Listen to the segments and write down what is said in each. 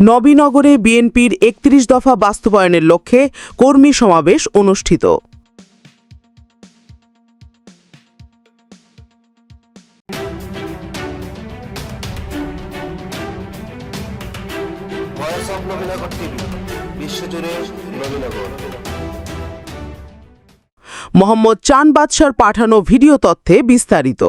নবীনগরে বিএনপির একত্রিশ দফা বাস্তবায়নের লক্ষ্যে কর্মী সমাবেশ অনুষ্ঠিত। মোহাম্মদ চান বাদশার পাঠানো ভিডিও তথ্যে বিস্তারিত।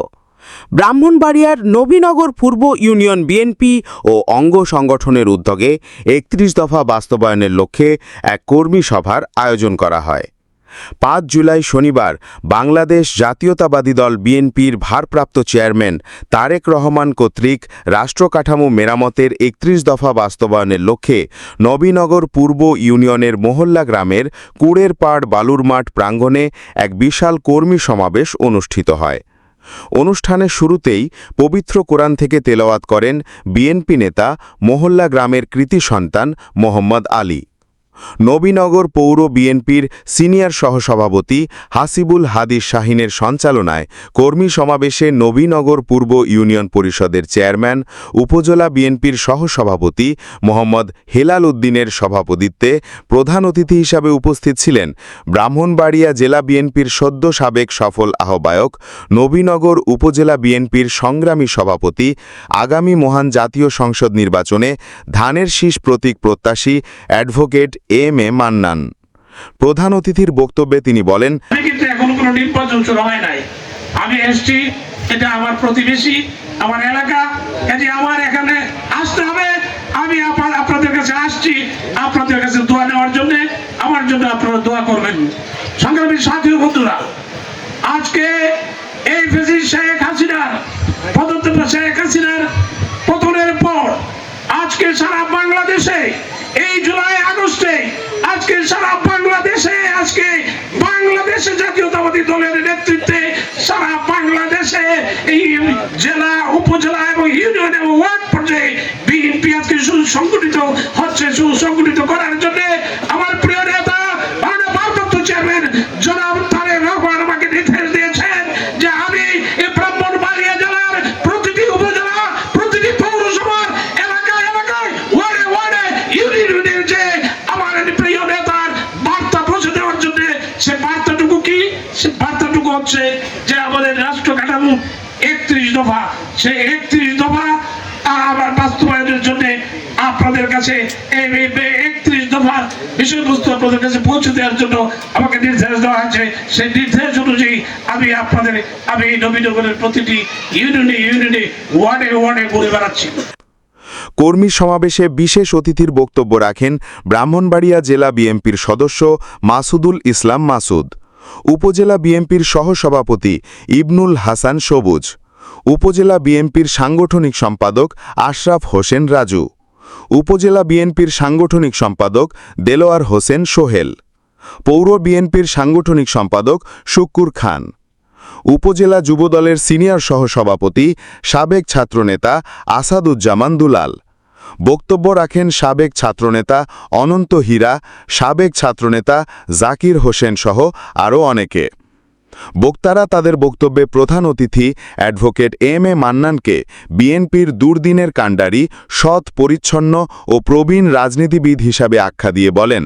ব্রাহ্মণবাড়িয়ার নবীনগর পূর্ব ইউনিয়ন বিএনপি ও অঙ্গ সংগঠনের উদ্যোগে একত্রিশ দফা বাস্তবায়নের লক্ষ্যে এক কর্মী সভার আয়োজন করা হয়। পাঁচ জুলাই শনিবার বাংলাদেশ জাতীয়তাবাদী দল বিএনপির ভারপ্রাপ্ত চেয়ারম্যান তারেক রহমান কর্তৃক রাষ্ট্রকাঠামো মেরামতের একত্রিশ দফা বাস্তবায়নের লক্ষ্যে নবীনগর পূর্ব ইউনিয়নের মোহল্লা গ্রামের কুড়ের পাড় বালুর মাঠ প্রাঙ্গণে এক বিশাল কর্মী সমাবেশ অনুষ্ঠিত হয়। অনুষ্ঠানের শুরুতেই পবিত্র কোরআন থেকে তেলাওয়াত করেন বিএনপি নেতা মোহল্লা গ্রামের কৃতি সন্তান মোহাম্মদ আলী। নবীনগর পৌর বিএনপির সিনিয়র সহসভাপতি হাসিবুল হাদিস শাহিনের সঞ্চালনায় কর্মী সমাবেশে নবীনগর পূর্ব ইউনিয়ন পরিষদের চেয়ারম্যান, উপজেলা বিএনপির সহসভাপতি মোহাম্মদ হেলাল উদ্দিনের সভাপতিত্বে প্রধান অতিথি হিসাবে উপস্থিত ছিলেন ব্রাহ্মণবাড়িয়া জেলা বিএনপির সদ্য সাবেক সফল আহ্বায়ক, নবীনগর উপজেলা বিএনপির সংগ্রামী সভাপতি, আগামী মহান জাতীয় সংসদ নির্বাচনে ধানের শীষ প্রতীক প্রত্যাশী অ্যাডভোকেট এম এ মান্নান। প্রধান অতিথির বক্তব্যে তিনি বলেন এখনও কোনো নির্বাচন শুরু হয় নাই। আমি এসছি, এটা আমার প্রতিবেশী, আমার এলাকা আমার এখানে আসতে হবে। আমি আপা- আপনাদের কাছে আসছি, আপনাদের কাছে দোয়া নেওয়ার জন্য, আমার জন্য আপনারা দোয়া করবেন। সংগ্রামী সাথী বন্ধুরা, আজকে এই শেখ হাসিনার পদত্ব শেখ হাসিনার পতনের পর আজকে সারা বাংলাদেশে আজকে বাংলাদেশে জাতীয়তাবাদী দলের নেতৃত্বে সারা বাংলাদেশে এই জেলা, উপজেলা এবং ইউনিয়ন এবং ওয়ার্ড পর্যায়ে বিএনপি আজকে সুসংগঠিত হচ্ছে। সুসংগঠিত করার জন্য আমার হচ্ছে যে আমাদের রাষ্ট্র কাঠামো একত্রিশ দফা। সেই একত্রিশ দফা আবার বাস্তবায়নের জন্য আপনাদের কাছে বিষয়বস্তু আপনাদের কাছে পৌঁছে দেওয়ার জন্য আমাকে নির্দেশ দেওয়া হয়েছে। সেই নির্দেশ অনুযায়ী আমি আপনাদের, আমি নবীনগরের প্রতিটি ইউনিয়নে ইউনিয়নে ওয়ার্ডে ওয়ার্ডে ঘুরে বেড়াচ্ছি। কর্মী সমাবেশে বিশেষ অতিথির বক্তব্য রাখেন ব্রাহ্মণবাড়িয়া জেলা বিএনপির সদস্য মাসুদুল ইসলাম মাসুদ। উপজেলা বিএনপির সহসভাপতি ইবনুল হাসান সবুজ, উপজেলা বিএনপির সাংগঠনিক সম্পাদক আশরাফ হোসেন রাজু, উপজেলা বিএনপির সাংগঠনিক সম্পাদক দেলোয়ার হোসেন সোহেল, পৌর বিএনপির সাংগঠনিক সম্পাদক শুক্কুর খান, উপজেলা যুবদলের সিনিয়র সহসভাপতি সাবেক ছাত্রনেতা আসাদুজ্জামান দুলাল বক্তব্য রাখেন সাবেক ছাত্রনেতা অনন্ত হীরা, সাবেক ছাত্রনেতা জাকির হোসেন সহ আরও অনেকে। বক্তারা তাদের বক্তব্যে প্রধান অতিথি অ্যাডভোকেট এম এ মান্নানকে বিএনপির দুর্দিনের কাণ্ডারি, সৎ, পরিচ্ছন্ন ও প্রবীণ রাজনীতিবিদ হিসাবে আখ্যা দিয়ে বলেন,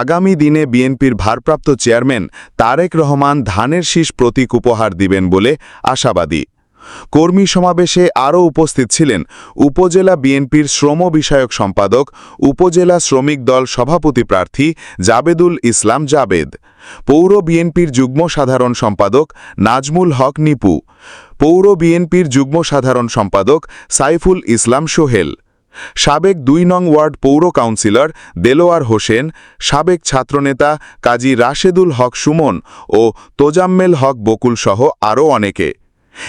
আগামী দিনে বিএনপির ভারপ্রাপ্ত চেয়ারম্যান তারেক রহমান ধানের শীষ প্রতীক উপহার দিবেন বলে আশাবাদী। কর্মী সমাবেশে আরও উপস্থিত ছিলেন উপজেলা বিএনপির শ্রম বিষয়ক সম্পাদক, উপজেলা শ্রমিক দল সভাপতি প্রার্থী জাবেদুল ইসলাম জাবেদ, পৌর বিএনপির যুগ্ম সাধারণ সম্পাদক নাজমুল হক নিপু, পৌর বিএনপির যুগ্ম সাধারণ সম্পাদক সাইফুল ইসলাম সোহেল, সাবেক দুই নং ওয়ার্ড পৌর কাউন্সিলর দেলোয়ার হোসেন, সাবেক ছাত্রনেতা কাজী রাশেদুল হক সুমন ও তোজাম্মেল হক বকুলসহ আরও অনেকে।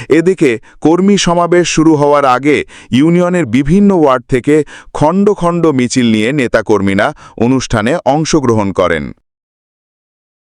এদিকে কর্মী সমাবেশ শুরু হওয়ার আগে ইউনিয়নের বিভিন্ন ওয়ার্ড থেকে খণ্ড খণ্ড মিছিল নিয়ে নেতাকর্মীরা অনুষ্ঠানে অংশগ্রহণ করেন।